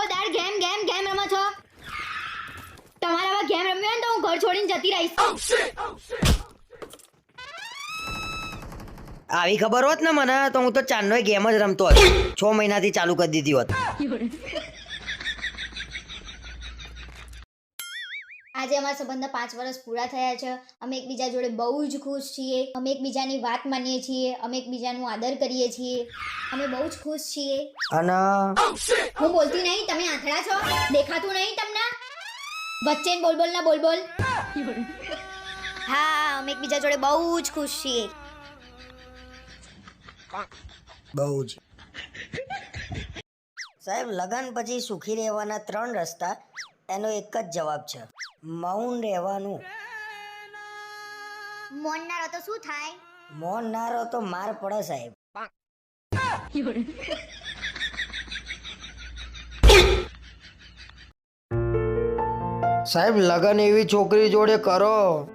આખો દાડ game game game રમો છો? તમારે આવા ગેમ રમ્યો હોય ને તો હું ઘર છોડીને જતી રહીશ. આવી ખબર હોત ને મને તો હું તો ચાંદનો ગેમ જ રમતો હોત. છ મહિનાથી ચાલુ કરી દીધી હોત. આજે અમારા સંબંધના પાંચ વર્ષ પૂરા થયા છે. અમે એકબીજા જોડે બહુ જ ખુશ છીએ. અમે એકબીજાની વાત માનીએ છીએ. અમે એકબીજાનું આદર કરીએ છીએ. અમે બહુ જ ખુશ છીએ. અને હું બોલતી નહીં તમે આંધળા છો. દેખાતું નહીં તમને? વચ્ચે ન બોલ બોલ ના બોલ બોલ હા અમે એકબીજા જોડે બહુ જ ખુશ છીએ. બહુ જ. સાહેબ લગન પછી સુખી રહેવાના ત્રણ રસ્તા. એનો એક જ જવાબ છે. મૌન રહેવાનું. મૌન ના રહો તો શું થાય? મૌન ના રહો તો માર પડે સાહેબ. સાહેબ લગન એવી છોકરી જોડે કરો.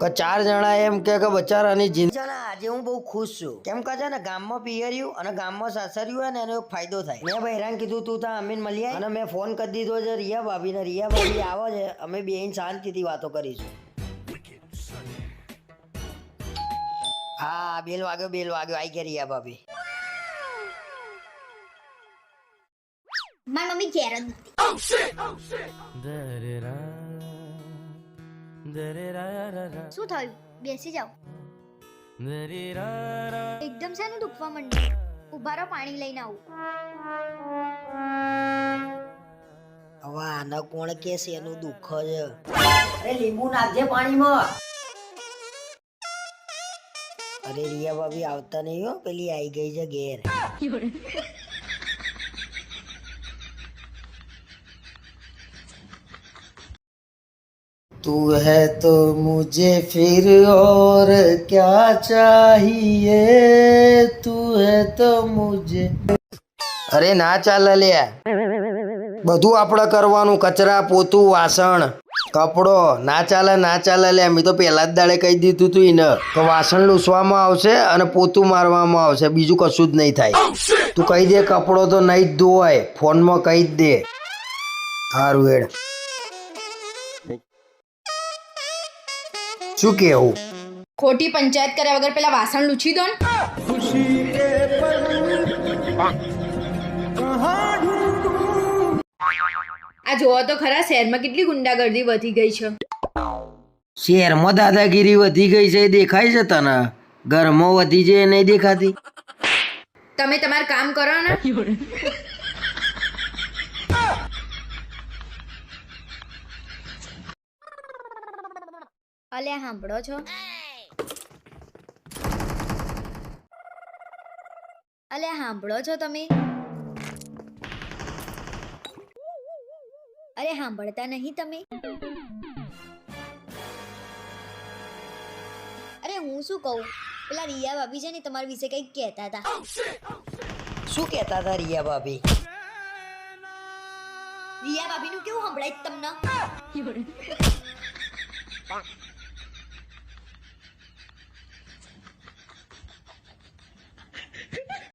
કે ચાર જણા એમ કે કે બચારાની જિંદગી આજે હું બહુ ખુશ છું. કેમ કે છે ને ગામમાં પિયર્યું અને ગામમાં સાસર્યું હોય ને એનો ફાયદો થાય. મેં બહેરાન કીધું તું ત્યાં અમીન મળીએ અને મેં ફોન કરી દીધો છે રિયા ભાભી ને રિયા ભાભી આવે છે. અમે બેન શાંતિથી વાતો કરીશું. હા બેલ વાગ્યો બેલ વાગ્યો. આઈ ગયા રિયા ભાભી. મારી મમ્મી ઘેર જ નથી. શું થયું? બેસી જાઓ. એકદમ શાનું દુખવા માંડ્યું. ઊભા રહો પાણી લઈને આવું. હવે આને કોણ કે છે? એનું દુઃખ છે. અરે લીંબુ નાખજે પાણીમાં. અરે રિયા ભાભી આવતા નહીં હો. પેલી આવી ગઈ છે ઘેર. तू है तो मुझे फिर और क्या चाहिए तू है तो मुझे અરે ના ચાલે લે બધું આપણે કરવાનું કચરા પોતું વાસણ કપડો ના ચાલે ના ચાલે લે મેં તો પહેલા જ દાડે કહી દીધું તું એને કે વાસણ લૂસવામાં આવશે અને પોતું મારવામાં આવશે બીજું કશું જ નહીં થાય તું કહી દે કપડો તો નહીં જ ધોવાય ફોનમાં કહી જ દે સારું હેડ શું કેવું ખોટી પંચાયત કર્યા વગર પેલા વાસણ લૂછી દો આ જોવો તો ખરા શહેરમાં કેટલી ગુંડાગર્દી વધી ગઈ છે. શહેરમાં દાદાગીરી વધી ગઈ છે દેખાય છે તને? ઘરમાં વધી છે નહીં દેખાતી? તમે તમારું કામ કરો ને. અલે સાંભળો છો. અલે સાંભળો છો તમે? અરે સાંભળતા નહીં તમે? અરે હું શું કહું? પેલા રિયા ભાભી છે ને તમારા વિશે કંઈક કહેતા હતા. શું કહેતા હતા રિયા ભાભી? રિયા ભાભીનું કેવું સંભળાય તમને?